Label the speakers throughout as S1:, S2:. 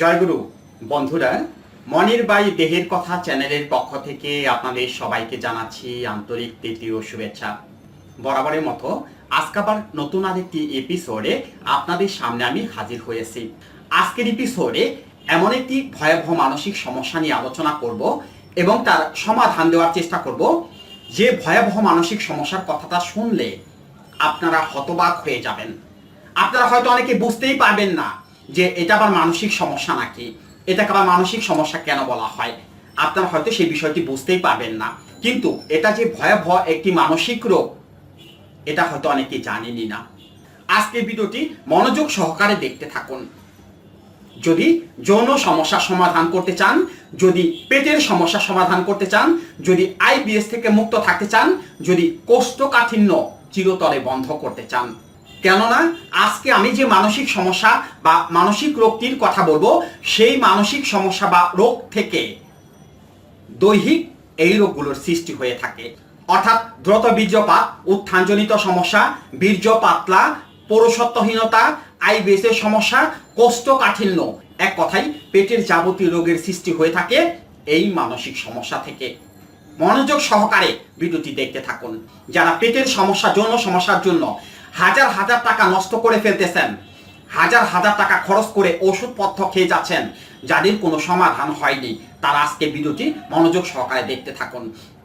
S1: জয়গুরু, বন্ধুরা, মনের বাই দেহের কথা চ্যানেলের পক্ষ থেকে আপনাদের সবাইকে জানাচ্ছি আন্তরিক তৃতীয় শুভেচ্ছা। বরাবরের মতো আজকাবার নতুন আরেকটি এপিসোডে আপনাদের সামনে আমি হাজির হয়েছি। আজকের এপিসোডে এমন একটি ভয়াবহ মানসিক সমস্যা নিয়ে আলোচনা করব এবং তার সমাধান দেওয়ার চেষ্টা করব। যে ভয়াবহ মানসিক সমস্যার কথাটা শুনলে আপনারা হতবাক হয়ে যাবেন। আপনারা হয়তো অনেকে বুঝতেই পারবেন না যে এটা আবার মানসিক সমস্যা নাকি? এটাকে আবার মানসিক সমস্যা কেন বলা হয়? আপনারা হয়তো সেই বিষয়টি বুঝতেই পারবেন না। কিন্তু এটা যে ভয়াবহ একটি মানসিক রোগ, এটা হয়তো অনেকে জানেনই না। আজকের ভিডিওটি মনোযোগ সহকারে দেখতে থাকুন। যদি যৌন সমস্যা সমাধান করতে চান, যদি পেটের সমস্যা সমাধান করতে চান, যদি আইবিএস থেকে মুক্ত থাকতে চান, যদি কোষ্ঠকাঠিন্য চিরতরে বন্ধ করতে চান কেননা আজকে আমি যে মানসিক সমস্যা বা মানসিক রোগটির কথা বলব, সেই মানসিক সমস্যা বা রোগ থেকে দৈহিক এই রোগগুলোর সৃষ্টি হয়ে থাকে। অর্থাৎ দ্রুত বীর্যপাত, উত্থানজনিত সমস্যা বীর্য পাতলা পৌরসত্বহীনতা আইবিএসের সমস্যা, কোষ্ঠকাঠিন্য এক কথাই পেটের যাবতীয় রোগের সৃষ্টি হয়ে থাকে এই মানসিক সমস্যা থেকে। মনোযোগ সহকারে ভিডিওটি দেখতে থাকুন। যারা পেটের সমস্যা, যৌন সমস্যার জন্য হাজার হাজার টাকা নষ্ট করে ফেলতেছেন। হাজার হাজার টাকা খরচ করে ওষুধপত্র খেয়ে যাচ্ছেন। যাদের কোনো সমাধান হয়নি, তারা আজকে ভিডিওটি মনোযোগ সহকারে দেখতে থাকুন।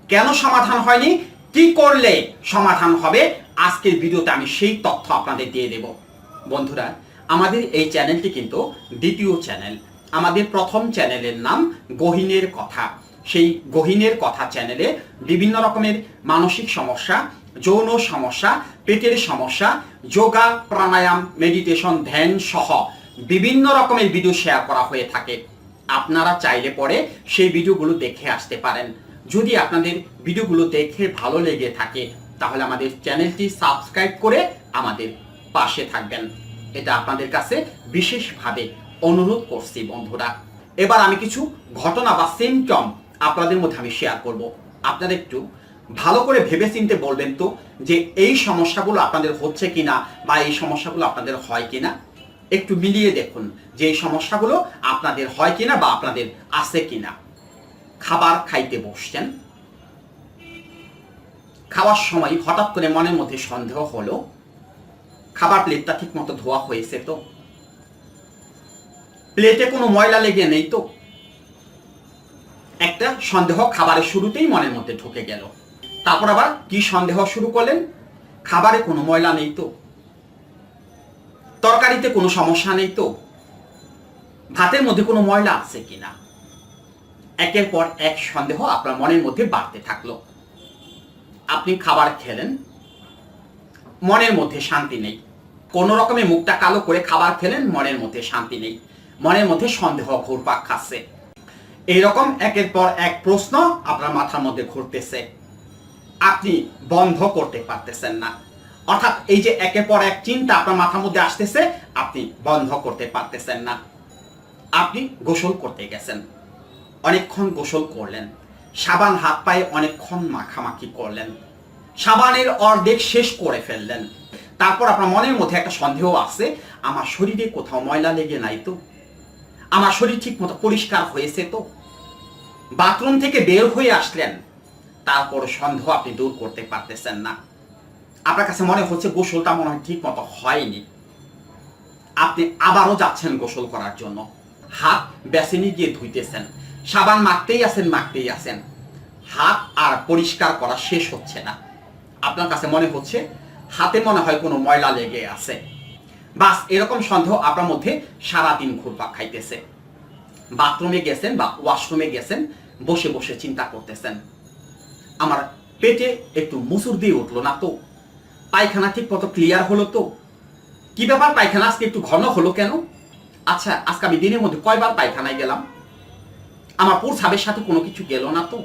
S1: কেন সমাধান হয়নি? কি করলে সমাধান হবে? আজকের ভিডিওতে আমি সেই তথ্য আপনাদের দিয়ে দেব। বন্ধুরা, আমাদের এই চ্যানেলটি কিন্তু দ্বিতীয় চ্যানেল। আমাদের প্রথম চ্যানেলের নাম গহিনের কথা। সেই গহিনের কথা চ্যানেলে বিভিন্ন রকমের মানসিক সমস্যা, যৌন সমস্যা পেটের সমস্যা, যোগা, প্রাণায়াম মেডিটেশন ধ্যান সহ বিভিন্ন রকমের ভিডিও শেয়ার করা হয়ে থাকে। আপনারা চাইলে পরে সেই ভিডিওগুলো দেখে আসতে পারেন। যদি আপনাদের ভিডিওগুলো দেখে ভালো লেগে থাকে, তাহলে আমাদের চ্যানেলটি সাবস্ক্রাইব করে আমাদের পাশে থাকবেন। এটা আপনাদের কাছে বিশেষভাবে অনুরোধ করছি বন্ধুরা। এবার আমি কিছু ঘটনা বা সিমটম আপনাদের মধ্যে আমি শেয়ার করব। আপনারা একটু ভালো করে ভেবে চিনতে বলবেন তো যে এই সমস্যাগুলো আপনাদের হচ্ছে কিনা বা এই সমস্যাগুলো আপনাদের হয় কিনা? একটু মিলিয়ে দেখুন যে এই সমস্যাগুলো আপনাদের হয় কিনা বা আপনাদের আছে কিনা। খাবার খাইতে বসছেন। খাওয়ার সময় হঠাৎ করে মনের মধ্যে সন্দেহ হলো। খাবার প্লেটটা ঠিক মতো ধোয়া হয়েছে তো। প্লেটে কোনো ময়লা লেগে নেই তো। একটা সন্দেহ খাবারের শুরুতেই মনের মধ্যে ঢুকে গেল। তারপর আবার কি সন্দেহ শুরু করলেন? খাবারে কোনো ময়লা নেই তো। তরকারিতে কোনো সমস্যা নেই তো। ভাতের মধ্যে কোনো ময়লা আছে কিনা? একের পর এক সন্দেহ আপনার মনের মধ্যে বাড়তে থাকল। আপনি খাবার খেলেন। মনের মধ্যে শান্তি নেই। কোনো রকমে মুখটা কালো করে খাবার খেলেন, মনের মধ্যে শান্তি নেই। মনের মধ্যে সন্দেহ ঘুরপাক খাচ্ছে। এইরকম একের পর এক প্রশ্ন আপনার মাথার মধ্যে ঘুরতেছে। আপনি বন্ধ করতে পারতেছেন না। অর্থাৎ এই যে একের পর এক চিন্তা আপনার মাথার মধ্যে আসতেছে, আপনি বন্ধ করতে পারতেছেন না। আপনি গোসল করতে গেছেন। অনেকক্ষণ গোসল করলেন। সাবান হাত পায়ে অনেকক্ষণ মাখামাখি করলেন। সাবানের অর্ধেক শেষ করে ফেললেন। তারপর আপনার মনের মধ্যে একটা সন্দেহ আছে, আমার শরীরে কোথাও ময়লা লেগে নাই তো? আমার শরীর ঠিক মতো পরিষ্কার হয়েছে তো? বাথরুম থেকে বের হয়ে আসলেন। তারপর সন্দেহ আপনি দূর করতে পারতেছেন না। আপনার কাছে মনে হচ্ছে গোসলটা মনে হয় ঠিক মতো হয়নি। আপনি আবারও যাচ্ছেন গোসল করার জন্য। হাত বেসিনি গিয়ে ধুইতেছেন। সাবান মাখতেই আছেন মাখতেই আছেন। হাত আর পরিষ্কার করা শেষ হচ্ছে না। আপনার কাছে মনে হচ্ছে হাতে মনে হয় কোনো ময়লা লেগে আছে। বাস, এরকম সন্দেহ আপনার মধ্যে সারাদিন ঘুরপাক খাইতেছে। বাথরুমে গেছেন বা ওয়াশরুমে গেছেন, বসে বসে চিন্তা করতেছেন। আমার পেটে একটু মুসুর দিয়ে উঠল না তো? পায়খানা ঠিক মতো ক্লিয়ার হলো তো? কি ব্যাপার পায়খানা? আজকে একটু ঘন হলো কেন? আচ্ছা আজকে আমি দিনের মধ্যে কয়বার পায়খানায় গেলাম? আমার প্রসাবের সাথে কোনো কিছু গেল না তো?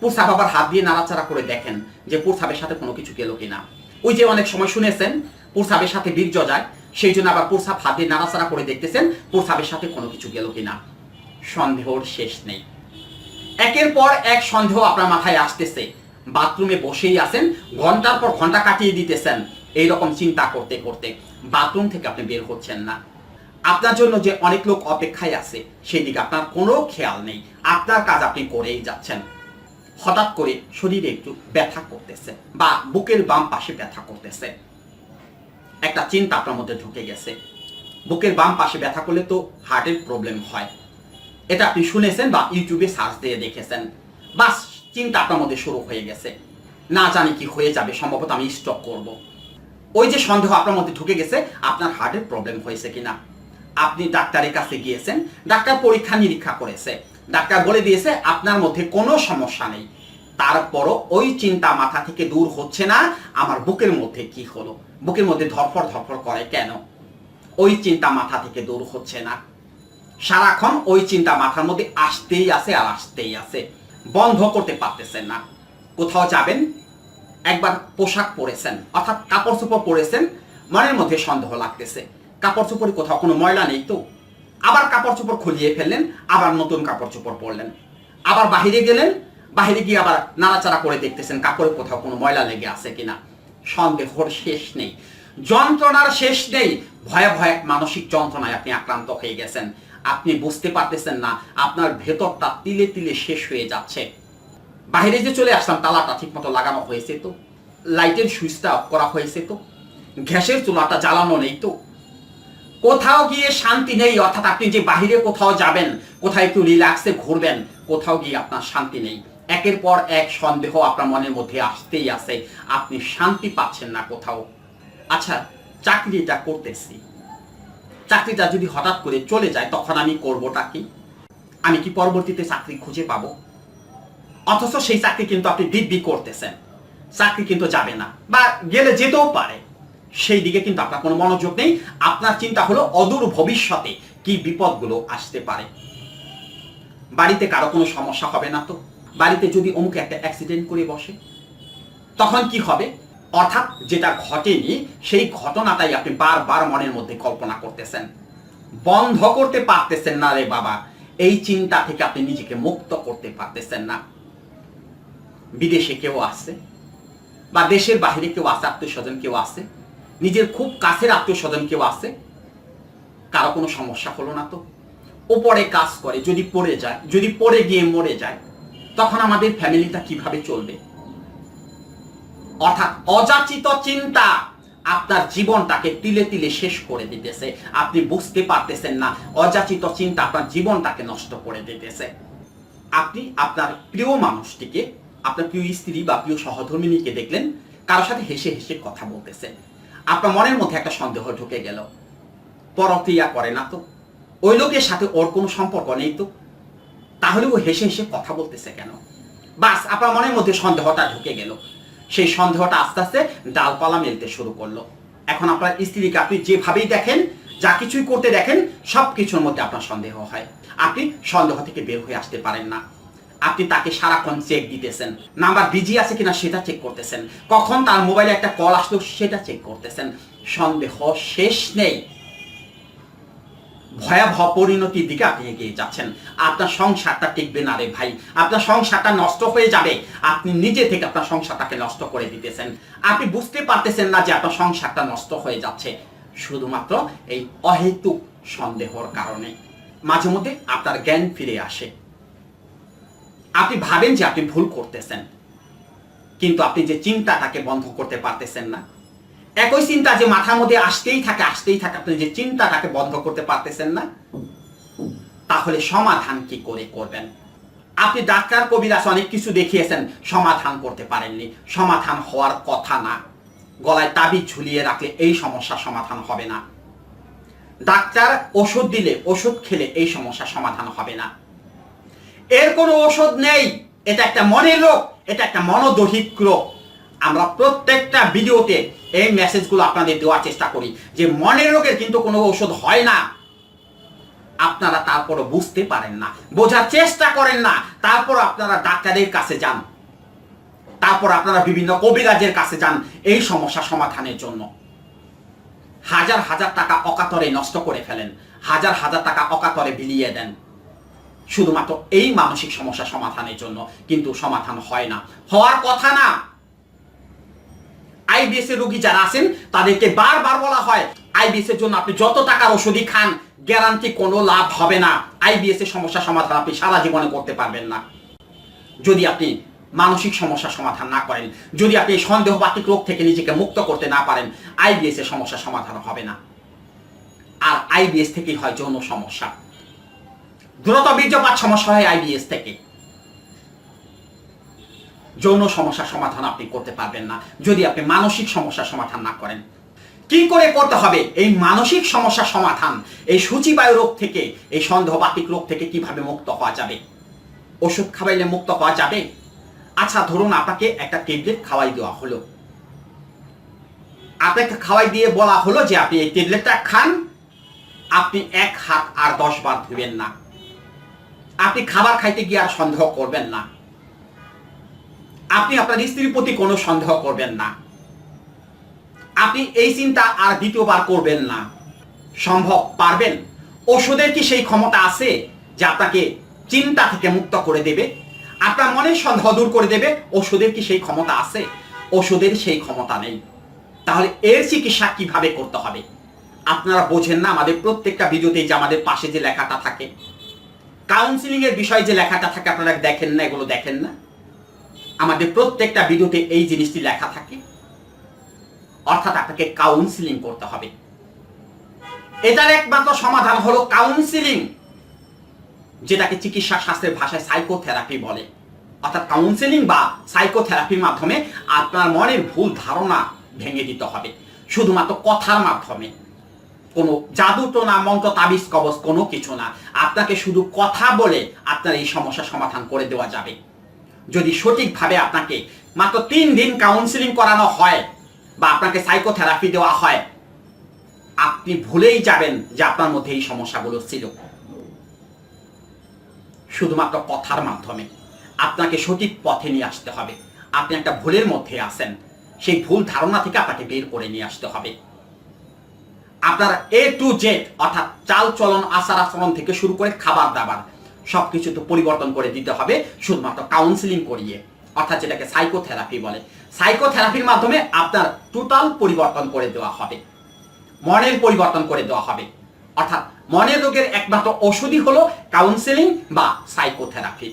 S1: প্রসাব আবার হাত দিয়ে নাড়াচাড়া করে দেখেন যে প্রসাবের সাথে কোনো কিছু গেল কিনা। ওই যে অনেক সময় শুনেছেন, প্রসাবের সাথে বীর্য যায়, সেই জন্য আবার প্রসাব হাত দিয়ে নাড়াচাড়া করে দেখতেছেন প্রসাবের সাথে কোনো কিছু গেল কিনা। সন্দেহর শেষ নেই। একের পর এক সন্দেহ আপনার মাথায় আসতেছে। বাথরুমে বসেই আছেন, ঘণ্টার পর ঘণ্টা কাটিয়ে দিতেছেন। এই রকম চিন্তা করতে করতে বাথরুম থেকে আপনি বের হচ্ছেন না। আপনার জন্য যে অনেক লোক অপেক্ষায় আছে, সেই দিকে আপনার কোনো খেয়াল নেই। আপনার কাজ আপনি করেই যাচ্ছেন। হঠাৎ করে শরীরে একটু ব্যথা করতেছে বা বুকের বাম পাশে ব্যথা করতেছে। একটা চিন্তা আপনার মধ্যে ঢুকে গেছে। বুকের বাম পাশে ব্যথা করলে তো হার্টের প্রবলেম হয়। এটা আপনি শুনেছেন বা ইউটিউবে সার্চ দিয়ে দেখেছেন। বাস, চিন্তা আপনার মধ্যে শুরু হয়ে গেছে। না জানি কি হয়ে যাবে, সম্ভবত আমি স্টক করব। ওই যে সন্দেহ আপনার মধ্যে ঢুকে গেছে, আপনার হার্টের প্রবলেম হয়েছে কিনা? আপনি ডাক্তারের কাছে গিয়েছেন, ডাক্তার পরীক্ষা নিরীক্ষা করেছে। ডাক্তার বলে দিয়েছে, আপনার মধ্যে কোনো সমস্যা নেই। তারপরও ওই চিন্তা মাথা থেকে দূর হচ্ছে না, আমার বুকের মধ্যে কি হলো? বুকের মধ্যে ধরফর ধরফর করে কেন? ওই চিন্তা মাথা থেকে দূর হচ্ছে না। সারাক্ষণ ওই চিন্তা মাথার মধ্যে আসতেই আছে আর আসতেই আছে। বন্ধ করতে পারতেছেন না। কোথাও যাবেন, একবার পোশাক পরেছেন, অর্থাৎ কাপড় চোপড় পরেছেন, মনের মধ্যে সন্দেহ লাগতেছে। কাপড় চোপড়ে কোথাও কোনো ময়লা নেই তো? আবার কাপড় চোপড় খুলিয়ে ফেললেন, আবার নতুন কাপড় চোপড় পরলেন। আবার বাহিরে গেলেন, বাহিরে গিয়ে আবার নাড়াচাড়া করে দেখতেছেন কাপড়ে কোথাও কোনো ময়লা লেগে আছে কিনা। সন্দেহর শেষ নেই। যন্ত্রণার শেষ নেই। ভয়ে ভয়ে মানসিক যন্ত্রণায় আপনি আক্রান্ত হয়ে গেছেন। আপনি বুঝতে পারতেছেন না, আপনার ভেতরটা তিলে তিলে শেষ হয়ে যাচ্ছে। বাইরে যে চলে আসলাম, তালাটা ঠিক মতো লাগানো হয়েছে তো, লাইটের সুইচটা অফ করা হয়েছে তো, গ্যাসের চুলাটা জ্বালানো নেই তো। কোথাও গিয়ে শান্তি নেই, অর্থাৎ আপনি যে বাহিরে কোথাও যাবেন কোথায় একটু রিল্যাক্সে ঘুরবেন, কোথাও গিয়ে আপনার শান্তি নেই। একের পর এক সন্দেহ আপনার মনের মধ্যে আসতেই আছে, আপনি শান্তি পাচ্ছেন না কোথাও। আচ্ছা চাকরিটা করতেছি। চাকরিটা যদি হঠাৎ করে চলে যায়, তখন আমি করবোটা কি? আমি কি পরবর্তীতে চাকরি খুঁজে পাবো? অথচ সেই চাকরি কিন্তু আপনি দিব্যি করতেছেন। চাকরি কিন্তু যাবে না, বা গেলে যেতেও পারে। সেই দিকে কিন্তু আপনার কোনো মনোযোগ নেই। আপনার চিন্তা হলো অদূর ভবিষ্যতে কি বিপদগুলো আসতে পারে। বাড়িতে কারও কোনো সমস্যা হবে না তো? বাড়িতে যদি অমুক একটা অ্যাক্সিডেন্ট করে বসে, তখন কি হবে? অর্থাৎ যেটা ঘটেনি, সেই ঘটনাটাই আপনি বারবার মনের মধ্যে কল্পনা করতেছেন। বন্ধ করতে পারতেছেন না রে বাবা। এই চিন্তা থেকে আপনি নিজেকে মুক্ত করতে পারতেছেন না। বিদেশে কেউ আছে, বা দেশের বাহিরে কেউ আছে আত্মীয় স্বজন কেউ আছে, নিজের খুব কাছের আত্মীয় স্বজন কেউ আছে, কারও কোনো সমস্যা হলো না তো। ওপরে কাজ করে, যদি পড়ে যায়, যদি পড়ে গিয়ে মরে যায়, তখন আমাদের ফ্যামিলিটা কীভাবে চলবে? অর্থাৎ অযাচিত চিন্তা আপনার জীবনটাকে তিলে তিলে শেষ করে দিতেছে। আপনি বুঝতে পারতেছেন না, অযাচিত চিন্তা আপনার জীবনটাকে নষ্ট করে দিতেছে। আপনি আপনার প্রিয় মানুষটিকে, আপনার প্রিয় স্ত্রী বা প্রিয় সহধর্মিনীকে দেখলেন কারোর সাথে হেসে হেসে কথা বলতেছেন আপনার মনের মধ্যে একটা সন্দেহ ঢুকে গেল। পরক্রিয়া করে না তো? ওই লোকের সাথে ওর কোনো সম্পর্ক নেই তো? তাহলে ও হেসে হেসে কথা বলতেছে কেন? বাস, আপনার মনের মধ্যে সন্দেহটা ঢুকে গেল। সেই সন্দেহটা আস্তে আস্তে ডালপালা মেলতে শুরু করল। এখন আপনার স্ত্রীকে আপনি যেভাবেই দেখেন, যা কিছুই করতে দেখেন সব কিছুর মধ্যে আপনার সন্দেহ হয়। আপনি সন্দেহ থেকে বের হয়ে আসতে পারেন না। আপনি তাকে সারাক্ষণ চেক দিতেছেন। নাম্বার বিজি আছে কিনা সেটা চেক করতেছেন। কখন তার মোবাইলে একটা কল আসলো সেটা চেক করতেছেন। সন্দেহ শেষ নেই। ভয়াবহ পরিণতির দিকে আপনি এগিয়ে যাচ্ছেন। আপনার সংসারটা টিকবে না রে ভাই। আপনার সংসারটা নষ্ট হয়ে যাবে। আপনি নিজে থেকে আপনার সংসারটাকে নষ্ট করে দিতেছেন। আপনি বুঝতে পারতেছেন না যে আপনার সংসারটা নষ্ট হয়ে যাচ্ছে। শুধুমাত্র এই অহেতুক সন্দেহর কারণে। মাঝে মধ্যে আপনার জ্ঞান ফিরে আসে। আপনি ভাবেন যে আপনি ভুল করতেছেন। কিন্তু আপনি যে চিন্তাটাকে বন্ধ করতে পারতেছেন না একই চিন্তা যে মাথার মধ্যে আসতেই থাকে আসতেই থাকে। আপনি যে চিন্তাটাকে বন্ধ করতে পারতেছেন না, তাহলে সমাধান কি করে করবেন? আপনি ডাক্তার, কবিরাজ অনেক কিছু দেখিয়েছেন, সমাধান করতে পারেননি। সমাধান হওয়ার কথা না। গলায় তাবিজ ঝুলিয়ে রাখলে এই সমস্যার সমাধান হবে না। ডাক্তার ওষুধ দিলে ওষুধ খেলে এই সমস্যার সমাধান হবে না। এর কোনো ওষুধ নেই। এটা একটা মনের রোগ, এটা একটা মনোদৈহিক রোগ। আমরা প্রত্যেকটা ভিডিওতে এই মেসেজগুলো আপনাদের দেওয়ার চেষ্টা করি যে মনের রোগের কিন্তু কোনো ওষুধ হয় না। আপনারা তারপরও বুঝতে পারেন না, বোঝার চেষ্টা করেন না, তারপর আপনারা ডাক্তারের কাছে যান। তারপর আপনারা বিভিন্ন কবিরাজের কাছে যান এই সমস্যা সমাধানের জন্য। হাজার হাজার টাকা অকাতরে নষ্ট করে ফেলেন, হাজার হাজার টাকা অকাতরে বিলিয়ে দেন। শুধুমাত্র এই মানসিক সমস্যা সমাধানের জন্য কিন্তু সমাধান হয় না। হওয়ার কথা না। আইবিএস এর রোগী যারা আছেন, তাদেরকে বারবার বলা হয় আইবিএস এর জন্য আপনি যত টাকার ওষুধই খান গ্যারান্টি কোনো লাভ হবে না। আইবিএস এর সমস্যা সমাধান আপনি সারা জীবনে করতে পারবেন না। যদি আপনি মানসিক সমস্যার সমাধান না করেন, যদি আপনি সন্দেহবাতিক রোগ থেকে নিজেকে মুক্ত করতে না পারেন আইবিএস এর সমস্যা সমাধান হবে না। আর আইবিএস থেকেই হয় যৌন সমস্যা। দ্রুত বীর্যপাত সমস্যা হয় আইবিএস থেকে। যৌন সমস্যার সমাধান আপনি করতে পারবেন না, যদি আপনি মানসিক সমস্যার সমাধান না করেন। কি করে করতে হবে? এই মানসিক সমস্যার সমাধান, এই সূচিবায়ু রোগ থেকে, এই সন্দেহবাতিক রোগ থেকে কীভাবে মুক্ত হওয়া যাবে? ওষুধ খাওয়াইলে মুক্ত হওয়া যাবে? আচ্ছা ধরুন আপনাকে একটা ট্যাবলেট খাওয়াই দেওয়া হলো। আপনাকে খাওয়াই দিয়ে বলা হলো যে আপনি এই ট্যাবলেটটা খান, আপনি এক হাত আর দশ বার ধুবেন না। আপনি খাবার খাইতে গিয়ে আর সন্দেহ করবেন না। আপনি আপনার স্ত্রীর প্রতি কোনো সন্দেহ করবেন না। আপনি এই চিন্তা আর দ্বিতীয়বার করবেন না। সম্ভব পারবেন? ওষুধের কি সেই ক্ষমতা আছে যে আপনাকে চিন্তা থেকে মুক্ত করে দেবে? আপনার মনের সন্দেহ দূর করে দেবে, ওষুধের কি সেই ক্ষমতা আছে? ওষুধের সেই ক্ষমতা নেই। তাহলে এর চিকিৎসা কীভাবে করতে হবে? আপনারা বোঝেন না আমাদের প্রত্যেকটা ভিডিওতে যে আমাদের পাশে যে লেখাটা থাকে। কাউন্সিলিং এর বিষয়ে যে লেখাটা থাকে, আপনারা দেখেন না, এগুলো দেখেন না। আমাদের প্রত্যেকটা ভিডিওতে এই জিনিসটি লেখা থাকে। অর্থাৎ আপনাকে কাউন্সিলিং করতে হবে। এটার একমাত্র সমাধান হলো কাউন্সিলিং যেটাকে চিকিৎসা শাস্ত্রের ভাষায় সাইকোথেরাপি বলে। অর্থাৎ কাউন্সিলিং বা সাইকোথেরাপির মাধ্যমে আপনার মনের ভুল ধারণা ভেঙে দিতে হবে। শুধুমাত্র কথার মাধ্যমে। কোনো জাদু টোনা, মন্ত্র, তাবিজ, কবজ, কোনো কিছু না। আপনাকে শুধু কথা বলে আপনার এই সমস্যার সমাধান করে দেওয়া যাবে। যদি সঠিকভাবে আপনাকে মাত্র তিন দিন কাউন্সিলিং করানো হয় বা আপনাকে সাইকোথেরাপি দেওয়া হয়, আপনি ভুলেই যাবেন যে আপনার মধ্যে এই সমস্যাগুলো ছিল। শুধুমাত্র কথার মাধ্যমে আপনাকে সঠিক পথে নিয়ে আসতে হবে। আপনি একটা ভুলের মধ্যে আছেন, সেই ভুল ধারণা থেকে আপনাকে বের করে নিয়ে আসতে হবে। আপনার এ টু জেড অর্থাৎ চাল চলন আচার আচরণ থেকে শুরু করে খাবার দাবার সবকিছু তো পরিবর্তন করে দিতে হবে, শুধুমাত্র কাউন্সিলিং করিয়ে। অর্থাৎ যেটাকে সাইকোথেরাপি বলে। সাইকোথেরাপির মাধ্যমে আপনার টোটাল পরিবর্তন করে দেওয়া হবে। মনের পরিবর্তন করে দেওয়া হবে। অর্থাৎ মনের রোগের একমাত্র ওষুধই হলো কাউন্সিলিং বা সাইকোথেরাপি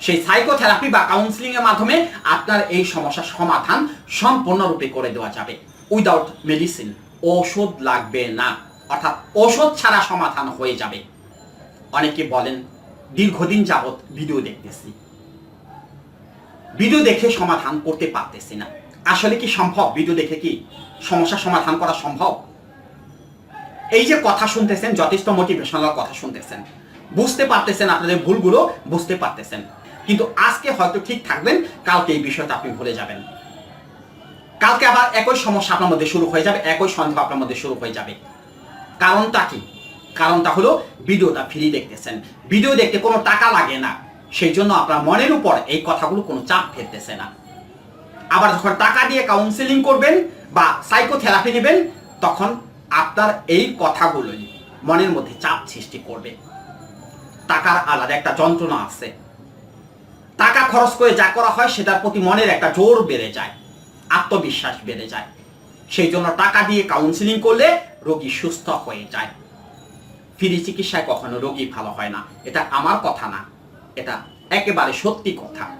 S1: সেই সাইকোথেরাপি বা কাউন্সিলিং এর মাধ্যমে আপনার এই সমস্যার সমাধান সম্পূর্ণরূপে করে দেওয়া যাবে। উইদাউট মেডিসিন ওষুধ লাগবে না। অর্থাৎ ওষুধ ছাড়া সমাধান হয়ে যাবে। অনেকে বলেন, দীর্ঘদিন যাবত ভিডিও দেখতেছি। ভিডিও দেখে সমাধান করতে পারতেছি না। আসলে কি সম্ভব? ভিডিও দেখে কি সমস্যার সমাধান করা সম্ভব? এই যে কথা শুনতেছেন, যথেষ্ট মোটিভেশনাল কথা শুনতেছেন। বুঝতে পারতেছেন আপনাদের ভুলগুলো, বুঝতে পারতেছেন। কিন্তু আজকে হয়তো ঠিক থাকবেন, কালকে এই বিষয়টা আপনি ভুলে যাবেন। কালকে আবার একই সমস্যা আপনার মধ্যে শুরু হয়ে যাবে, একই সন্দেহ আপনার মধ্যে শুরু হয়ে যাবে। কারণটা কি? কারণটা হলো ভিডিওটা ফ্রি দেখতেছেন। ভিডিও দেখতে কোনো টাকা লাগে না। সেই জন্য আপনার মনের উপর এই কথাগুলো কোনো চাপ ফেলতেছে না। আবার যখন টাকা দিয়ে কাউন্সিলিং করবেন বা সাইকোথেরাপি নেবেন, তখন আপনার এই কথাগুলোই মনের মধ্যে চাপ সৃষ্টি করবে। টাকার আলাদা একটা যন্ত্রণা আছে। টাকা খরচ করে যা করা হয়, সেটার প্রতি মনের একটা জোর বেড়ে যায়, আত্মবিশ্বাস বেড়ে যায়। সেই জন্য টাকা দিয়ে কাউন্সিলিং করলে রোগী সুস্থ হয়ে যায়। ফ্রি চিকিৎসায় কখনো রোগী ভালো হয় না। এটা আমার কথা না। এটা একেবারে সত্যি কথা।